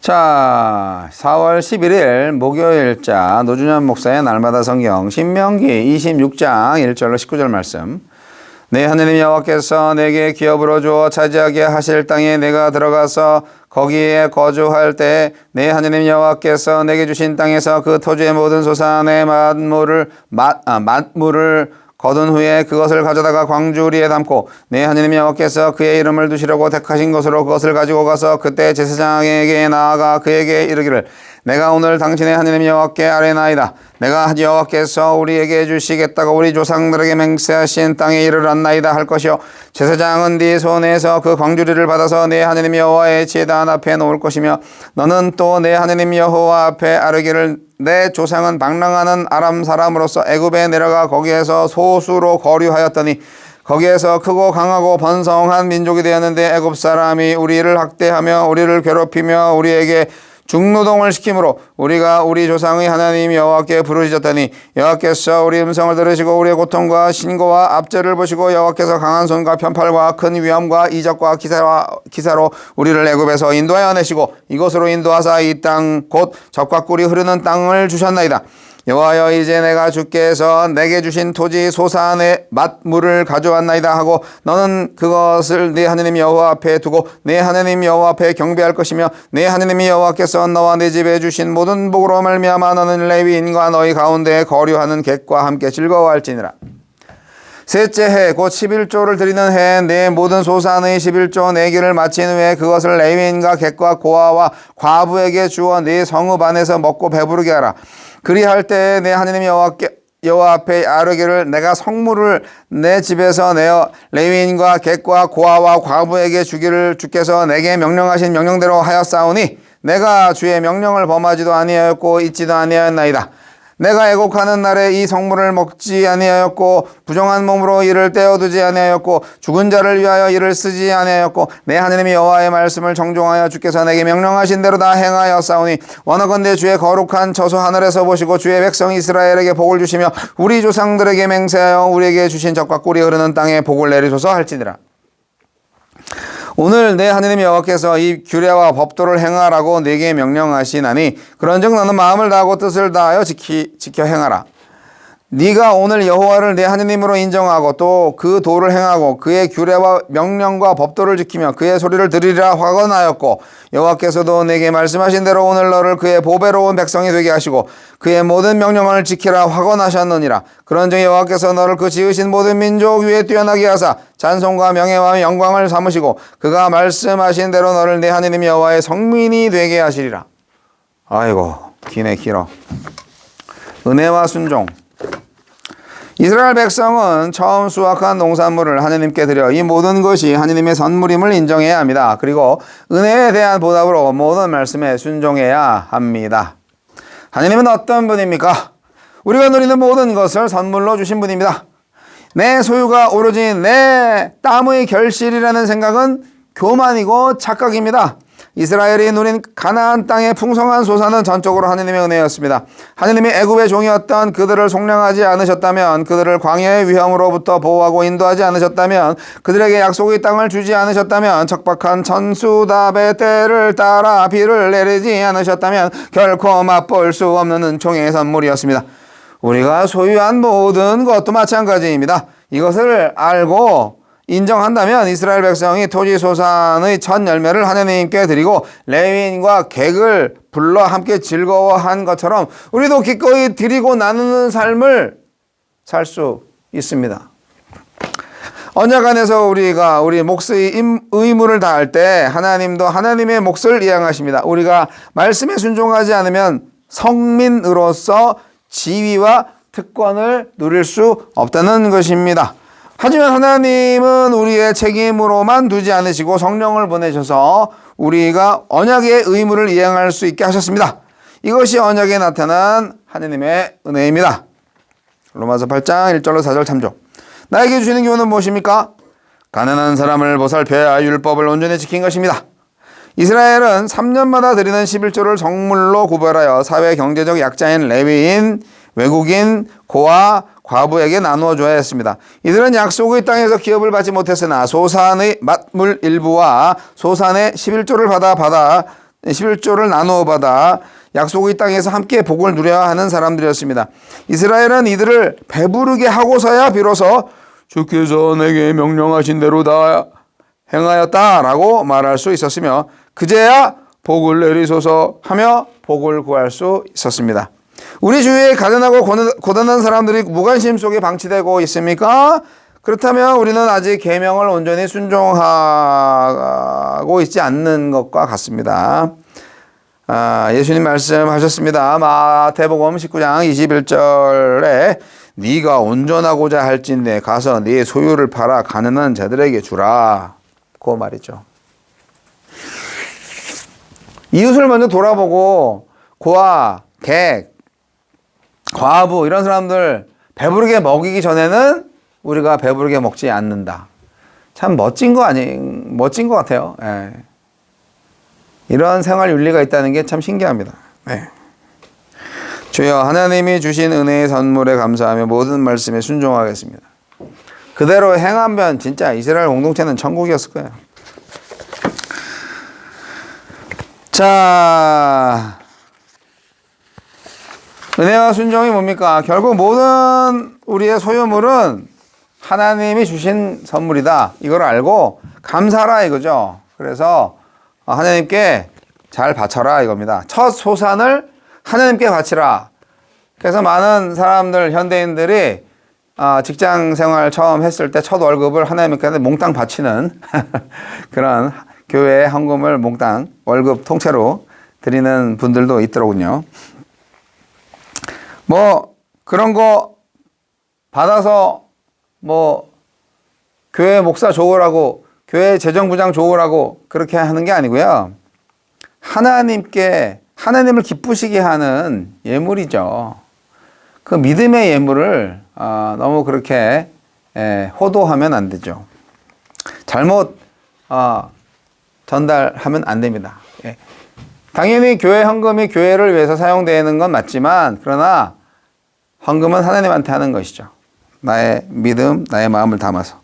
자, 4월 11일 목요일자 노준현 목사의 날마다 성경 신명기 26장 1절로 19절 말씀. 내 하느님 여호와께서 내게 기업으로 주어 차지하게 하실 땅에 내가 들어가서 거기에 거주할 때 내 하느님 여호와께서 내게 주신 땅에서 그 토지의 모든 소산의 만물을 맛 아, 만물을 거둔 후에 그것을 가져다가 광주리에 담고 내 하느님 여호와께서 그의 이름을 두시려고 택하신 것으로 그것을 가지고 가서 그때 제사장에게 나아가 그에게 이르기를 내가 오늘 당신의 하느님 여호와께 아뢰나이다. 내가 여호와께서 우리에게 주시겠다고 우리 조상들에게 맹세하신 땅에 이르렀나이다 할 것이요 제사장은 네 손에서 그 광주리를 받아서 내 하느님 여호와의 제단 앞에 놓을 것이며 너는 또 내 하느님 여호와 앞에 아뢰기를 내 조상은 방랑하는 아람 사람으로서 애굽에 내려가 거기에서 소수로 거류하였더니 거기에서 크고 강하고 번성한 민족이 되었는데 애굽 사람이 우리를 학대하며 우리를 괴롭히며 우리에게 중노동을 시키므로 우리가 우리 조상의 하나님 여호와께 부르짖었더니 여호와께서 우리 음성을 들으시고 우리의 고통과 신고와 압제를 보시고 여호와께서 강한 손과 편팔과 큰 위험과 이적과 기사와 기사로 우리를 애굽에서 인도하여 내시고 이곳으로 인도하사 이 땅 곧 적과 꿀이 흐르는 땅을 주셨나이다. 여호와여 이제 내가 주께서 내게 주신 토지 소산의 맛물을 가져왔나이다 하고 너는 그것을 네 하느님 여호와 앞에 두고 네 하느님 여호와 앞에 경배할 것이며 네 하느님 여호와께서 너와 네 집에 주신 모든 복으로 말미암아 너는 레위인과 너희 가운데 거류하는 객과 함께 즐거워할지니라 셋째 해, 곧 11조를 드리는 해에 내 모든 소산의 11조 내기를 마친 후에 그것을 레위인과 객과 고아와 과부에게 주어 네 성읍 안에서 먹고 배부르게 하라. 그리할 때에 내 하느님 여호와께 여호와 앞에 아뢰기를 내가 성물을 내 집에서 내어 레위인과 객과 고아와 과부에게 주기를 주께서 내게 명령하신 명령대로 하였사오니 내가 주의 명령을 범하지도 아니하였고 잊지도 아니하였나이다. 내가 애곡하는 날에 이 성물을 먹지 아니하였고 부정한 몸으로 이를 떼어두지 아니하였고 죽은 자를 위하여 이를 쓰지 아니하였고 내 하느님이 여호와의 말씀을 정종하여 주께서 내게 명령하신 대로 다 행하였사오니 원하건대 주의 거룩한 처소 하늘에서 보시고 주의 백성 이스라엘에게 복을 주시며 우리 조상들에게 맹세하여 우리에게 주신 적과 꿀이 흐르는 땅에 복을 내리소서 할지니라 오늘 내 하느님 여호와께서 이 규례와 법도를 행하라고 내게 명령하시나니 그런즉 너는 마음을 다하고 뜻을 다하여 지키, 지켜 행하라. 네가 오늘 여호와를 내 하느님으로 인정하고 또 그 도를 행하고 그의 규례와 명령과 법도를 지키며 그의 소리를 들으리라 확언하였고 여호와께서도 내게 말씀하신 대로 오늘 너를 그의 보배로운 백성이 되게 하시고 그의 모든 명령을 지키라 확언하셨느니라. 그런즉 여호와께서 너를 그 지으신 모든 민족 위에 뛰어나게 하사 찬송과 명예와 영광을 삼으시고 그가 말씀하신 대로 너를 내 하느님 여호와의 성민이 되게 하시리라. 아이고 기네 길어. 은혜와 순종 이스라엘 백성은 처음 수확한 농산물을 하느님께 드려 이 모든 것이 하느님의 선물임을 인정해야 합니다. 그리고 은혜에 대한 보답으로 모든 말씀에 순종해야 합니다. 하느님은 어떤 분입니까? 우리가 누리는 모든 것을 선물로 주신 분입니다. 내 소유가 오로지 내 땀의 결실이라는 생각은 교만이고 착각입니다. 이스라엘이 누린 가나안 땅의 풍성한 소산은 전적으로 하느님의 은혜였습니다. 하느님이 애굽의 종이었던 그들을 속량하지 않으셨다면 그들을 광야의 위험으로부터 보호하고 인도하지 않으셨다면 그들에게 약속의 땅을 주지 않으셨다면 척박한 천수답의 때를 따라 비를 내리지 않으셨다면 결코 맛볼 수 없는 은총의 선물이었습니다. 우리가 소유한 모든 것도 마찬가지입니다. 이것을 알고 인정한다면 이스라엘 백성이 토지 소산의 첫 열매를 하나님께 드리고 레위인과 객을 불러 함께 즐거워한 것처럼 우리도 기꺼이 드리고 나누는 삶을 살 수 있습니다. 언약 안에서 우리가 우리 몫의 의무를 다할 때 하나님도 하나님의 몫을 이행하십니다. 우리가 말씀에 순종하지 않으면 성민으로서 지위와 특권을 누릴 수 없다는 것입니다. 하지만 하나님은 우리의 책임으로만 두지 않으시고 성령을 보내셔서 우리가 언약의 의무를 이행할 수 있게 하셨습니다. 이것이 언약에 나타난 하나님의 은혜입니다. 로마서 8장 1절로 4절 참조. 나에게 주시는 교훈은 무엇입니까? 가난한 사람을 보살펴야 율법을 온전히 지킨 것입니다. 이스라엘은 3년마다 드리는 11조를 성물로 구별하여 사회 경제적 약자인 레위인, 외국인, 고아, 과부에게 나누어 줘야 했습니다. 이들은 약속의 땅에서 기업을 받지 못했으나 소산의 맛물 일부와 소산의 11조를 받아 받아 11조를 나누어 받아 약속의 땅에서 함께 복을 누려야 하는 사람들이었습니다. 이스라엘은 이들을 배부르게 하고서야 비로소 주께서 내게 명령하신 대로 다 행하였다라고 말할 수 있었으며 그제야 복을 내리소서 하며 복을 구할 수 있었습니다. 우리 주위에 가난하고 고단한 사람들이 무관심 속에 방치되고 있습니까? 그렇다면 우리는 아직 계명을 온전히 순종하고 있지 않는 것과 같습니다. 아, 예수님 말씀하셨습니다. 마태복음 19장 21절에 네가 온전하고자 할진대 가서 네 소유를 팔아 가난한 자들에게 주라. 그 말이죠. 이웃을 먼저 돌아보고 고아, 객, 과부 이런 사람들 배부르게 먹이기 전에는 우리가 배부르게 먹지 않는다. 참 멋진 거 아니 멋진 것 같아요. 예. 이런 생활 윤리가 있다는 게 참 신기합니다. 네. 주여 하나님이 주신 은혜의 선물에 감사하며 모든 말씀에 순종하겠습니다. 그대로 행하면 진짜 이스라엘 공동체는 천국이었을 거예요. 자, 은혜와 순종이 뭡니까? 결국 모든 우리의 소유물은 하나님이 주신 선물이다. 이걸 알고 감사하라 이거죠. 그래서 하나님께 잘 바쳐라 이겁니다. 첫 소산을 하나님께 바치라. 그래서 많은 사람들 현대인들이 아, 직장 생활 처음 했을 때 첫 월급을 하나님께 몽땅 바치는 그런 교회 헌금을 몽땅 월급 통째로 드리는 분들도 있더로군요. 뭐 그런 거 받아서 뭐 교회 목사 좋으라고 교회 재정부장 좋으라고 그렇게 하는 게 아니고요. 하나님께 하나님을 기쁘시게 하는 예물이죠. 그 믿음의 예물을 어, 너무 그렇게 에, 호도하면 안 되죠. 잘못 어, 전달하면 안 됩니다. 예. 당연히 교회 헌금이 교회를 위해서 사용되는 건 맞지만 그러나 헌금은 하나님한테 하는 것이죠. 나의 믿음, 나의 마음을 담아서.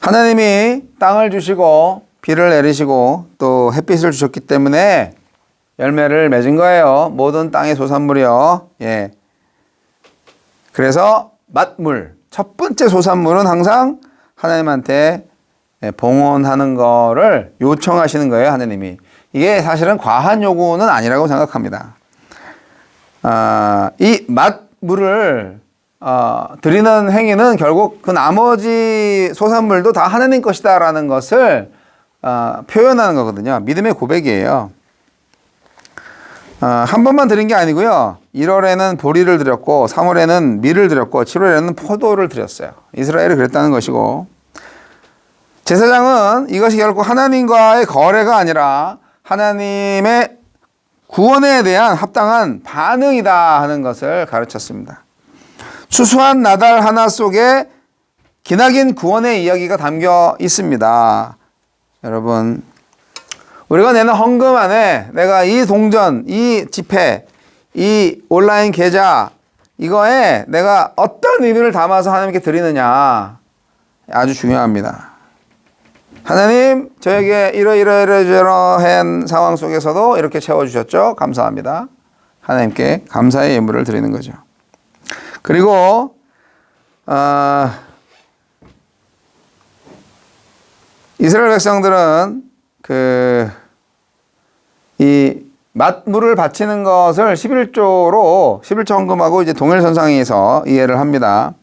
하나님이 땅을 주시고 비를 내리시고 또 햇빛을 주셨기 때문에 열매를 맺은 거예요. 모든 땅의 소산물이요. 예. 그래서 맛물 첫 번째 소산물은 항상 하나님한테 예, 봉헌하는 거를 요청하시는 거예요, 하나님이. 이게 사실은 과한 요구는 아니라고 생각합니다. 아, 이 맛물을 어, 드리는 행위는 결국 그 나머지 소산물도 다 하나님 것이다라는 것을 어, 표현하는 거거든요. 믿음의 고백이에요. 어, 한 번만 드린 게 아니고요. 1월에는 보리를 드렸고, 3월에는 밀을 드렸고, 7월에는 포도를 드렸어요. 이스라엘이 그랬다는 것이고, 제사장은 이것이 결국 하나님과의 거래가 아니라 하나님의 구원에 대한 합당한 반응이다 하는 것을 가르쳤습니다. 수수한 나달 하나 속에 기나긴 구원의 이야기가 담겨 있습니다. 여러분, 우리가 내는 헌금 안에 내가 이 동전, 이 집회, 이 온라인 계좌, 이거에 내가 어떤 의미를 담아서 하나님께 드리느냐 아주 중요합니다. 하나님, 저에게 이러이러이러한 상황 속에서도 이렇게 채워주셨죠? 감사합니다. 하나님께 감사의 예물을 드리는 거죠. 그리고 어, 이스라엘 백성들은 그 이 맛물을 바치는 것을 11조로 11조 헌금하고 이제 동일선상에서 이해를 합니다.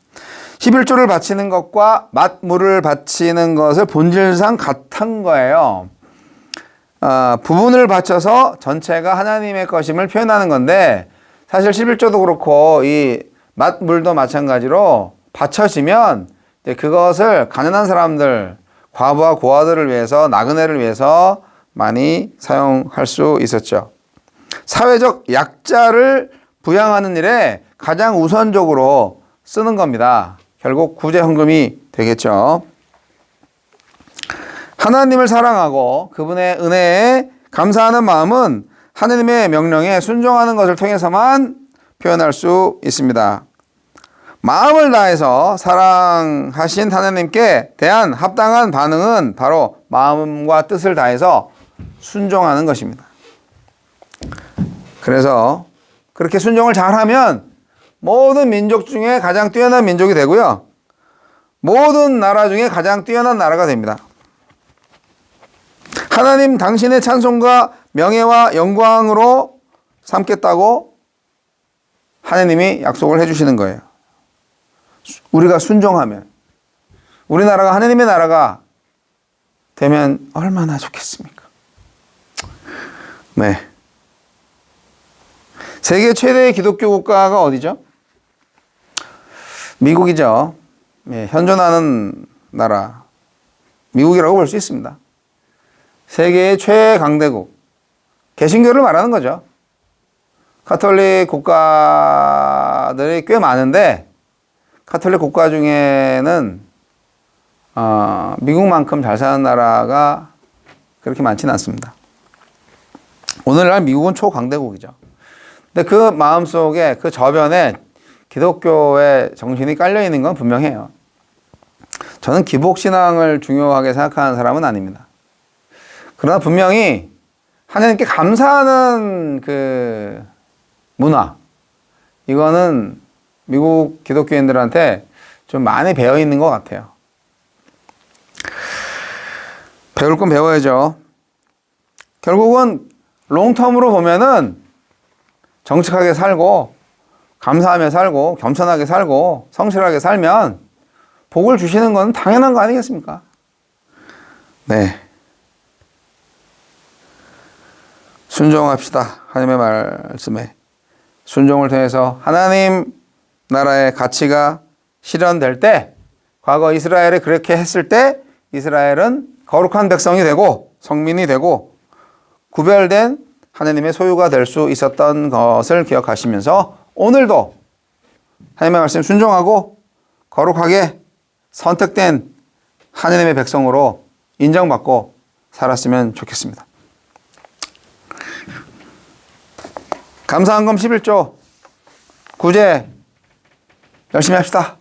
11조를 바치는 것과 맛물을 바치는 것을 본질상 같은 거예요. 어, 부분을 바쳐서 전체가 하나님의 것임을 표현하는 건데 사실 11조도 그렇고 이 맛물도 마찬가지로 바쳐지면 그것을 가난한 사람들, 과부와 고아들을 위해서 나그네를 위해서 많이 사용할 수 있었죠. 사회적 약자를 부양하는 일에 가장 우선적으로 쓰는 겁니다. 결국 구제 헌금이 되겠죠. 하나님을 사랑하고 그분의 은혜에 감사하는 마음은 하나님의 명령에 순종하는 것을 통해서만 표현할 수 있습니다. 마음을 다해서 사랑하신 하나님께 대한 합당한 반응은 바로 마음과 뜻을 다해서 순종하는 것입니다. 그래서 그렇게 순종을 잘하면 모든 민족 중에 가장 뛰어난 민족이 되고요. 모든 나라 중에 가장 뛰어난 나라가 됩니다. 하나님 당신의 찬송과 명예와 영광으로 삼겠다고 하나님이 약속을 해주시는 거예요. 우리가 순종하면 우리나라가 하나님의 나라가 되면 얼마나 좋겠습니까? 네. 세계 최대의 기독교 국가가 어디죠? 미국이죠. 예, 현존하는 나라. 미국이라고 볼 수 있습니다. 세계의 최강대국. 개신교를 말하는 거죠. 카톨릭 국가들이 꽤 많은데, 카톨릭 국가 중에는, 어, 미국만큼 잘 사는 나라가 그렇게 많지는 않습니다. 오늘날 미국은 초강대국이죠. 근데 그 마음 속에 그 저변에 기독교의 정신이 깔려 있는 건 분명해요. 저는 기복신앙을 중요하게 생각하는 사람은 아닙니다. 그러나 분명히 하나님께 감사하는 그 문화, 이거는 미국 기독교인들한테 좀 많이 배어 있는 것 같아요. 배울 건 배워야죠. 결국은 롱텀으로 보면은 정직하게 살고 감사하며 살고 겸손하게 살고 성실하게 살면 복을 주시는 건 당연한 거 아니겠습니까? 네. 순종합시다. 하나님의 말씀에. 순종을 통해서 하나님 나라의 가치가 실현될 때, 과거 이스라엘이 그렇게 했을 때, 이스라엘은 거룩한 백성이 되고, 성민이 되고, 구별된 하나님의 소유가 될 수 있었던 것을 기억하시면서, 오늘도 하나님의 말씀 순종하고, 거룩하게 선택된 하나님의 백성으로 인정받고 살았으면 좋겠습니다. 감사한금 11조 구제 열심히 합시다.